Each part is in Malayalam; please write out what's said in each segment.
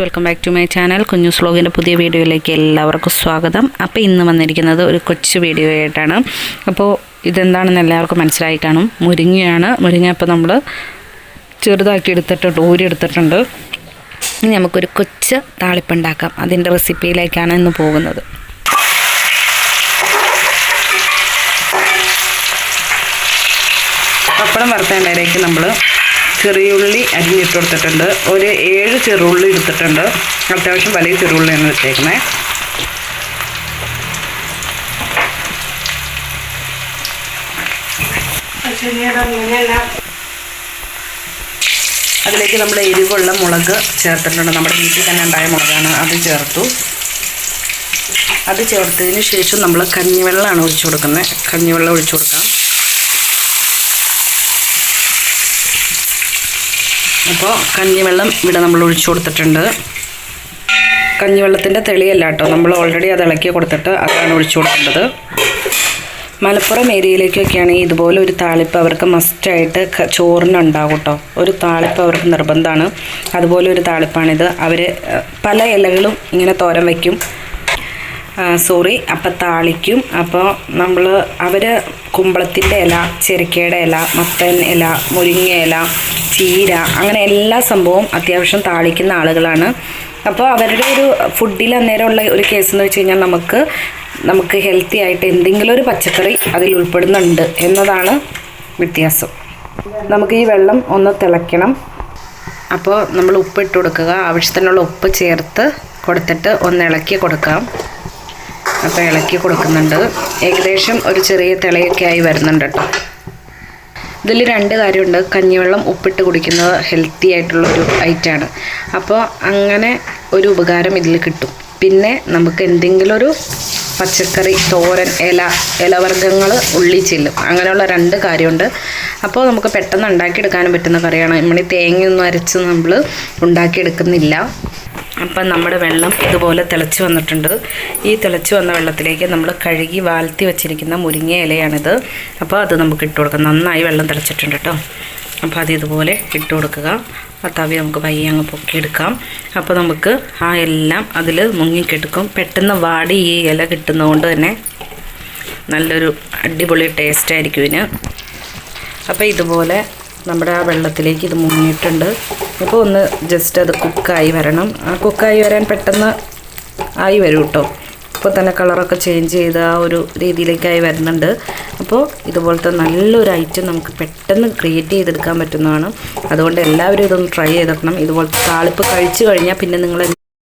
Welcome back to my channel കുഞ്ഞു സ്ലോഗിന്റെ പുതിയ വീഡിയോയിലേക്ക് എല്ലാവർക്കും സ്വാഗതം. അപ്പോൾ ഇന്ന് വന്നിരിക്കുന്നത് ഒരു കൊച്ചു വീഡിയോ ആയിട്ടാണ്. അപ്പോൾ ഇതെന്താണെന്ന് എല്ലാവർക്കും മനസ്സിലായി കാണും മുരിങ്ങയാണ്. മുരിങ്ങ അപ്പോൾ നമ്മൾ ചെറുതാക്കി എടുത്തിട്ടുണ്ട് ഊരി എടുത്തിട്ടുണ്ട്. ഇനി നമുക്കൊരു കൊച്ച് താളിപ്പുണ്ടാക്കാം അതിന്റെ റെസിപ്പിയിലേക്കാണ് ഇന്ന് പോകുന്നത്. പപ്പടം വറുത്തേണ്ടതിലേക്ക് നമ്മൾ ചെറിയുള്ളി അരിഞ്ഞിട്ട് കൊടുത്തിട്ടുണ്ട്. ഒരു ഏഴ് ചെറുള്ളി എടുത്തിട്ടുണ്ട്. അത്യാവശ്യം വലിയ ചെറുള്ളിയാണ് വെച്ചേക്കുന്നത് അതിലേക്ക് നമ്മൾ എരിവുള്ള മുളക് ചേർത്തിട്ടുണ്ട്. നമ്മുടെ വീട്ടിൽ തന്നെ ഉണ്ടായ മുളകാണ്. അത് ചേർത്തു. അത് ചേർത്തതിന് ശേഷം നമ്മൾ കഞ്ഞിവെള്ളമാണ് ഒഴിച്ചു കൊടുക്കുന്നത് കഞ്ഞിവെള്ളം ഒഴിച്ചു കൊടുക്കാം അപ്പോൾ കഞ്ഞിവെള്ളം ഇവിടെ നമ്മൾ ഒഴിച്ചു കൊടുത്തിട്ടുണ്ട്. കഞ്ഞിവെള്ളത്തിന്റെ തെളിയല്ല കേട്ടോ. നമ്മൾ ഓൾറെഡി അത് ഇളക്കി കൊടുത്തിട്ട് അതാണ് ഒഴിച്ചു കൊടുക്കേണ്ടത്. മലപ്പുറം ഏരിയയിലേക്കൊക്കെയാണ് ഇതുപോലെ ഒരു താളിപ്പ് അവർക്ക് മസ്റ്റായിട്ട് ചോറിനുണ്ടാകും കേട്ടോ. ഒരു താളിപ്പ് അവർക്ക് നിർബന്ധമാണ്. അതുപോലെ ഒരു താളിപ്പാണിത്. അവർ പല ഇലകളും ഇങ്ങനെ തോരം വയ്ക്കും സോറി അപ്പം താളിക്കും. അപ്പോൾ നമ്മൾ അവർ കുമ്പളത്തിന്റെ ഇല ചെറുക്കയുടെ ഇല മത്തൻ ഇല മുരിങ്ങ ഇല ചീര അങ്ങനെ എല്ലാ സംഭവവും അത്യാവശ്യം താളിക്കുന്ന ആളുകളാണ്. അപ്പോൾ അവരുടെ ഒരു ഫുഡിൽ അന്നേരമുള്ള ഒരു കേസ് എന്ന് വെച്ച് കഴിഞ്ഞാൽ നമുക്ക് നമുക്ക് ഹെൽത്തി ആയിട്ട് എന്തെങ്കിലും ഒരു പച്ചക്കറി അതിൽ ഉൾപ്പെടുന്നുണ്ട് എന്നതാണ് വ്യത്യാസം. നമുക്ക് ഈ വെള്ളം ഒന്ന് തിളയ്ക്കണം. അപ്പോൾ നമ്മൾ ഉപ്പ് ഇട്ട് കൊടുക്കുക. ആവശ്യത്തിനുള്ള ഉപ്പ് ചേർത്ത് കൊടുത്തിട്ട് ഒന്ന് ഇളക്കി കൊടുക്കാം. അപ്പോൾ ഇളക്കി കൊടുക്കുന്നുണ്ട്. ഏകദേശം ഒരു ചെറിയ തിളയൊക്കെ ആയി വരുന്നുണ്ട് കേട്ടോ ഇതിൽ രണ്ട് കാര്യമുണ്ട്. കഞ്ഞിവെള്ളം ഉപ്പിട്ട് കുടിക്കുന്നത് ഹെൽത്തി ആയിട്ടുള്ളൊരു ഐറ്റമാണ് അപ്പോൾ അങ്ങനെ ഒരു ഉപകാരം ഇതിൽ കിട്ടും. പിന്നെ നമുക്ക് എന്തെങ്കിലും ഒരു പച്ചക്കറി തോരൻ ഇല ഇലവർഗങ്ങൾ ഉള്ളി ചെല്ലും. അങ്ങനെയുള്ള രണ്ട് കാര്യമുണ്ട്. അപ്പോൾ നമുക്ക് പെട്ടെന്ന് ഉണ്ടാക്കിയെടുക്കാനും പറ്റുന്ന കറിയാണ്. നമ്മൾ തേങ്ങയൊന്നും അരച്ച് നമ്മൾ ഉണ്ടാക്കിയെടുക്കുന്നില്ല. അപ്പം നമ്മുടെ വെള്ളം ഇതുപോലെ തിളച്ച് വന്നിട്ടുണ്ട്. ഈ തിളച്ച് വന്ന വെള്ളത്തിലേക്ക് നമ്മൾ കഴുകി വാൽത്തി വെച്ചിരിക്കുന്ന മുരിങ്ങ ഇലയാണിത്. അപ്പോൾ അത് നമുക്ക് ഇട്ട് കൊടുക്കാം. നന്നായി വെള്ളം തിളച്ചിട്ടുണ്ട് കേട്ടോ. അപ്പോൾ അത് ഇതുപോലെ ഇട്ട് കൊടുക്കുക. ആ തവി നമുക്ക് പയ്യെ അങ്ങ് പൊക്കിയെടുക്കാം. അപ്പോൾ നമുക്ക് ആ എല്ലാം അതിൽ മുങ്ങിക്കെടുക്കും. പെട്ടെന്ന് വാടി ഈ ഇല കിട്ടുന്നതുകൊണ്ട് തന്നെ നല്ലൊരു അടിപൊളി ടേസ്റ്റ് ആയിരിക്കും ഇതിന്. അപ്പോൾ ഇതുപോലെ നമ്മുടെ ആ വെള്ളത്തിലേക്ക് ഇത് മുങ്ങിയിട്ടുണ്ട്. ഇപ്പോൾ ഒന്ന് ജസ്റ്റ് അത് കുക്കായി വരണം. ആ കുക്കായി വരാൻ പെട്ടെന്ന് ആയി വരും കേട്ടോ ഇപ്പോൾ തന്നെ കളറൊക്കെ ചേഞ്ച് ചെയ്ത് ആ ഒരു രീതിയിലേക്കായി വരുന്നുണ്ട്. അപ്പോൾ ഇതുപോലത്തെ നല്ലൊരു ഐറ്റം നമുക്ക് പെട്ടെന്ന് ക്രിയേറ്റ് ചെയ്തെടുക്കാൻ പറ്റുന്നതാണ്. അതുകൊണ്ട് എല്ലാവരും ഇതൊന്ന് ട്രൈ ചെയ്തെടുക്കണം. ഇതുപോലത്തെ താളിപ്പ് കഴിച്ചു കഴിഞ്ഞാൽ പിന്നെ നിങ്ങൾ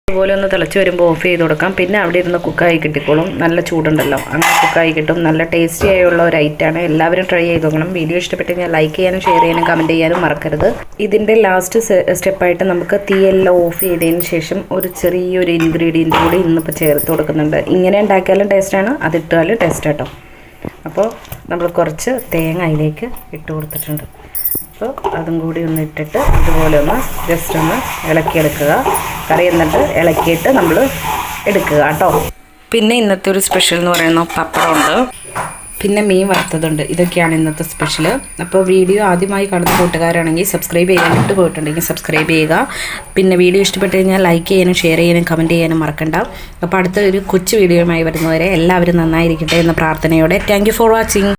ഇതുപോലെ ഒന്ന് തിളച്ച് വരുമ്പോൾ ഓഫ് ചെയ്ത് കൊടുക്കാം. പിന്നെ അവിടെ ഇരുന്ന് കുക്കായി കിട്ടിക്കോളും. നല്ല ചൂടുണ്ടല്ലോ. അങ്ങനെ കുക്കായി കിട്ടും. നല്ല ടേസ്റ്റി ആയുള്ള ഒരു ഐറ്റാണ് എല്ലാവരും ട്രൈ ചെയ്ത് നോക്കണം. വീഡിയോ ഇഷ്ടപ്പെട്ട് ഞാൻ ലൈക്ക് ചെയ്യാനും ഷെയർ ചെയ്യാനും കമന്റ് ചെയ്യാനും മറക്കരുത്. ഇതിന്റെ ലാസ്റ്റ് സ്റ്റെപ്പായിട്ട് നമുക്ക് തീയെല്ലാം ഓഫ് ചെയ്തതിന് ശേഷം ഒരു ചെറിയൊരു ഇൻഗ്രീഡിയന്റ് കൂടി ഇന്നിപ്പോൾ ചേർത്ത് കൊടുക്കുന്നുണ്ട്. ഇങ്ങനെ ഉണ്ടാക്കിയാലും ടേസ്റ്റാണ് അതിട്ടാലും ടേസ്റ്റ് കേട്ടോ അപ്പോൾ നമ്മൾ കുറച്ച് തേങ്ങ അതിലേക്ക് ഇട്ട് കൊടുത്തിട്ടുണ്ട്. അപ്പോൾ അതും കൂടി ഒന്ന് ഇട്ടിട്ട് ഇതുപോലെ ഒന്ന് ജസ്റ്റ് ഒന്ന് ഇളക്കിയെടുക്കുക കറി എന്നിട്ട് ഇളക്കിയിട്ട് നമ്മൾ എടുക്കുക കേട്ടോ. പിന്നെ ഇന്നത്തെ ഒരു സ്പെഷ്യൽ എന്ന് പറയുന്നത് പപ്പടമുണ്ട്. പിന്നെ മീൻ വറുത്തതുണ്ട്. ഇതൊക്കെയാണ് ഇന്നത്തെ സ്പെഷ്യൽ അപ്പോൾ വീഡിയോ ആദ്യമായി കാണുന്ന കൂട്ടുകാരാണെങ്കിൽ സബ്സ്ക്രൈബ് ചെയ്യാൻ ഇട്ട് പോയിട്ടുണ്ടെങ്കിൽ സബ്സ്ക്രൈബ് ചെയ്യുക. പിന്നെ വീഡിയോ ഇഷ്ടപ്പെട്ട് കഴിഞ്ഞാൽ ലൈക്ക് ചെയ്യാനും ഷെയർ ചെയ്യാനും കമന്റ് ചെയ്യാനും മറക്കണ്ട. അപ്പോൾ അടുത്ത ഒരു കൊച്ചു വീഡിയോയുമായി വരുന്നവരെ എല്ലാവരും നന്നായിരിക്കട്ടെ എന്ന പ്രാർത്ഥനയോടെ. Thank for watching